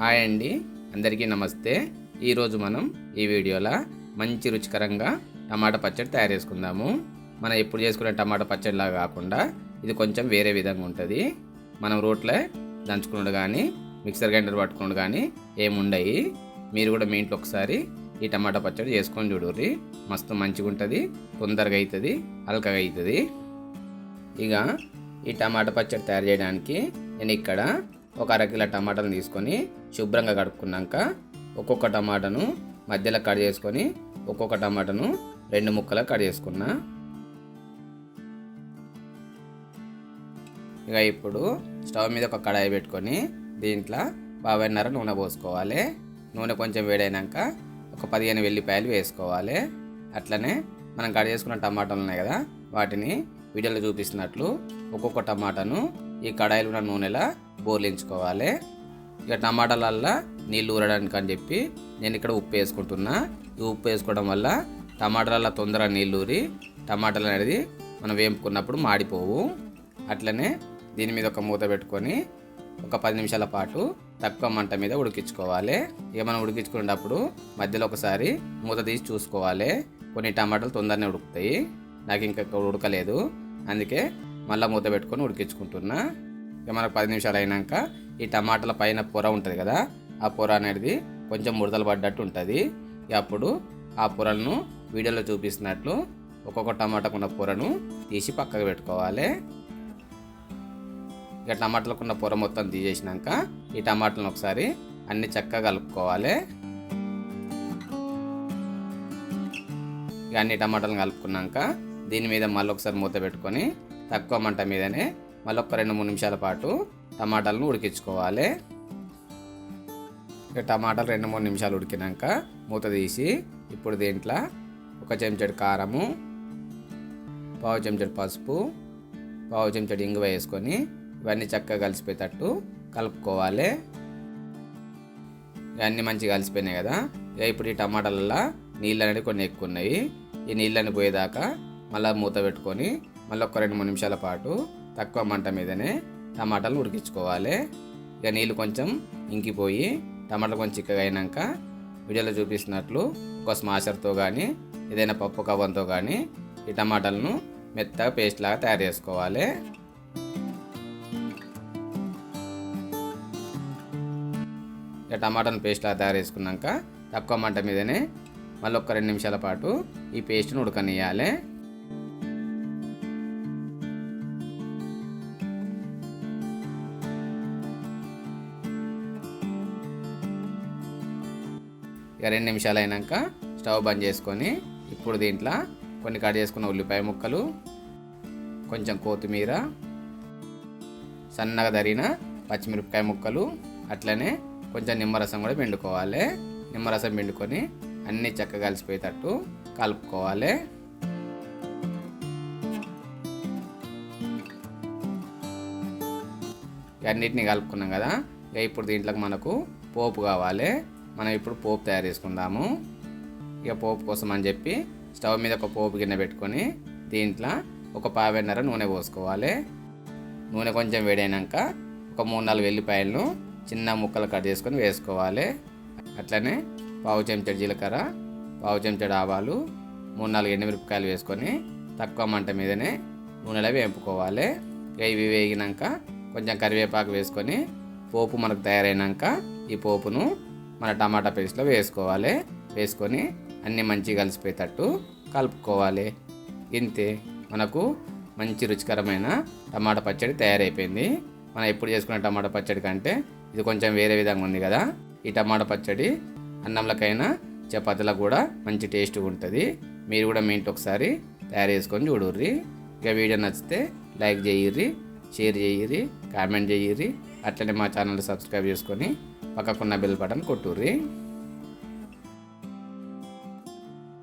Hi అండి. అందరికీ నమస్తే. ఈరోజు మనం ఈ వీడియోలో మంచి రుచికరంగా టమాటా పచ్చడి తయారు చేసుకుందాము. మనం ఎప్పుడు చేసుకునే టమాటా పచ్చడిలా కాకుండా ఇది కొంచెం వేరే విధంగా ఉంటుంది. మనం రోట్లో దంచుకున్నాడు కానీ మిక్సర్ గ్రైండర్ పట్టుకున్నాడు కానీ ఏముండయి మీరు కూడా మీ ఇంట్లో ఒకసారి ఈ టమాటా పచ్చడి చేసుకొని చూడుర్రి. మస్తు మంచిగా ఉంటుంది తొందరగా అవుతుంది హల్కగా అవుతుంది ఇక ఈ టమాటా పచ్చడి తయారు చేయడానికి నేను ఇక్కడ ఒక అరకిలో టమాటాలు తీసుకొని శుభ్రంగా కడుక్కున్నాక ఒక్కొక్క టమాటాను మధ్యలో కట్ చేసుకొని ఒక్కొక్క టమాటాను రెండు ముక్కలు కట్ చేసుకున్నా. ఇక ఇప్పుడు స్టవ్ మీద ఒక కడాయి పెట్టుకొని దీంట్లో బావన్నర నూనె పోసుకోవాలి. నూనె కొంచెం వేడైనాక ఒక పదిహేను వెల్లిపాయలు వేసుకోవాలి. అట్లనే మనం కట్ చేసుకున్న టమాటాలు ఉన్నాయి కదా వాటిని వీడియోలో చూపిస్తున్నట్లు ఒక్కొక్క టమాటాను ఈ కడాయిలో ఉన్న నూనెలా బోర్లించుకోవాలి. ఇక టమాటాలల్లా నీళ్ళు ఊరడానికి అని చెప్పి నేను ఇక్కడ ఉప్పు వేసుకుంటున్నా. ఈ ఉప్పు వేసుకోవడం వల్ల టమాటాలల్లా తొందరగా నీళ్ళు ఊరి టమాటాలు అనేది మనం వేపుకున్నప్పుడు మాడిపోవు. అట్లనే దీని మీద ఒక మూత పెట్టుకొని ఒక పది నిమిషాల పాటు తక్కువ మంట మీద ఉడికించుకోవాలి. ఇక మనం ఉడికించుకునేటప్పుడు మధ్యలో ఒకసారి మూత తీసి చూసుకోవాలి. కొన్ని టమాటాలు తొందరనే ఉడుకుతాయి. నాకు ఇంకా ఉడకలేదు. అందుకే మళ్ళీ మూత పెట్టుకొని ఉడికించుకుంటున్నా. ఇక మనకు పది నిమిషాలు అయినాక ఈ టమాటాల పైన పొర ఉంటుంది కదా ఆ పొర అనేది కొంచెం ముడతలు పడ్డట్టు ఉంటుంది. ఇక అప్పుడు ఆ పొరలను వీడియోలో చూపిస్తున్నట్లు ఒక్కొక్క టమాటాకున్న పొరను తీసి పక్కకు పెట్టుకోవాలి. ఇక టమాటాలకున్న పొర మొత్తం తీసేసినాక ఈ టమాటాలను ఒకసారి అన్ని చక్కగా కలుపుకోవాలి. ఇక అన్ని టమాటాలను కలుపుకున్నాక దీని మీద మళ్ళీ ఒకసారి మూత పెట్టుకొని తక్కువ మంట మీదనే మళ్ళీ ఒక రెండు మూడు నిమిషాల పాటు టమాటాలను ఉడికించుకోవాలి. ఇక టమాటాలు రెండు మూడు నిమిషాలు ఉడికినాక మూత తీసి ఇప్పుడు దీంట్లో ఒక చెంచడు కారము పావు చెంచడు పసుపు పావు చెంచడు ఇంగువ వేసుకొని ఇవన్నీ చక్కగా కలిసిపోయేటట్టు కలుపుకోవాలి. ఇవన్నీ మంచిగా కలిసిపోయినాయి కదా. ఇక ఇప్పుడు ఈ టమాటాలలో నీళ్ళు అనేది కొన్ని ఎక్కువ ఉన్నాయి ఈ నీళ్ళని పోయేదాకా మళ్ళీ మూత పెట్టుకొని మళ్ళీ ఒక రెండు మూడు నిమిషాల పాటు తక్కువ మంట మీదనే టమాటాలు ఉడికించుకోవాలి. ఇక నీళ్ళు కొంచెం ఇంకిపోయి టమాటాలు కొంచెం చిక్కగా అయినాక వీడియోలో చూపిస్తున్నట్లు ఒక స్మాషర్తో కానీ ఏదైనా పప్పు కవ్వంతో కానీ ఈ టమాటాలను మెత్తగా పేస్ట్ లాగా తయారు చేసుకోవాలి. ఇక టమాటాను పేస్ట్ లాగా తయారు చేసుకున్నాక తక్కువ మంట మీదనే మళ్ళీ ఒక రెండు నిమిషాల పాటు ఈ పేస్ట్ను ఉడకనియాలి ఇక రెండు నిమిషాలు అయినాక స్టవ్ బంద్ చేసుకొని ఇప్పుడు దీంట్లో కొన్ని కట్ చేసుకున్న ఉల్లిపాయ ముక్కలు కొంచెం కొత్తిమీర సన్నగా తరిగిన పచ్చిమిరపకాయ ముక్కలు అట్లనే కొంచెం నిమ్మరసం కూడా పిండుకోవాలి. నిమ్మరసం పిండుకొని అన్నీ చక్కగా కలిసిపోయేటట్టు కలుపుకోవాలి. అన్నిటిని కలుపుకున్నాం కదా ఇక ఇప్పుడు దీంట్లోకి మనకు పోపు కావాలి. మనం ఇప్పుడు పోపు తయారు చేసుకుందాము. ఇక పోపు కోసం అని చెప్పి స్టవ్ మీద ఒక పోపు గిన్నె పెట్టుకొని దీంట్లో ఒక పావెన్నర నూనె పోసుకోవాలి. నూనె కొంచెం వేడైనాక ఒక మూడు నాలుగు వెల్లిపాయలను చిన్న ముక్కలు కట్ చేసుకొని వేసుకోవాలి. అట్లనే పావు చెంచడు జీలకర్ర పావు చెంచడు ఆవాలు మూడు నాలుగు ఎండుమిరపకాయలు వేసుకొని తక్కువ మంట మీదనే నూనెలో వేపుకోవాలి. ఇక ఇవి వేగినాక కొంచెం కరివేపాకు వేసుకొని పోపు మనకు తయారైనాక ఈ పోపును మన టమాటా పేస్ట్లో వేసుకోవాలి. వేసుకొని అన్నీ మంచిగా కలిసిపోయేటట్టు కలుపుకోవాలి. ఇంతే. మనకు మంచి రుచికరమైన టమాటా పచ్చడి తయారైపోయింది. మనం ఎప్పుడు చేసుకున్న టమాటా పచ్చడి కంటే ఇది కొంచెం వేరే విధంగా ఉంది కదా. ఈ టమాటా పచ్చడి అన్నంలకైనా చపాతీలకు కూడా మంచి టేస్ట్గా ఉంటుంది. మీరు కూడా మీ ఇంటి ఒకసారి తయారు చేసుకొని చూడుర్రి. ఇక వీడియో నచ్చితే లైక్ చేయిర్రి షేర్ చేయిర్రి కామెంట్ చేయిర్రి. అట్లనే మా ఛానల్ సబ్స్క్రైబ్ చేసుకొని పక్కకున్న బెల్ బటన్ కొట్టుర్రి.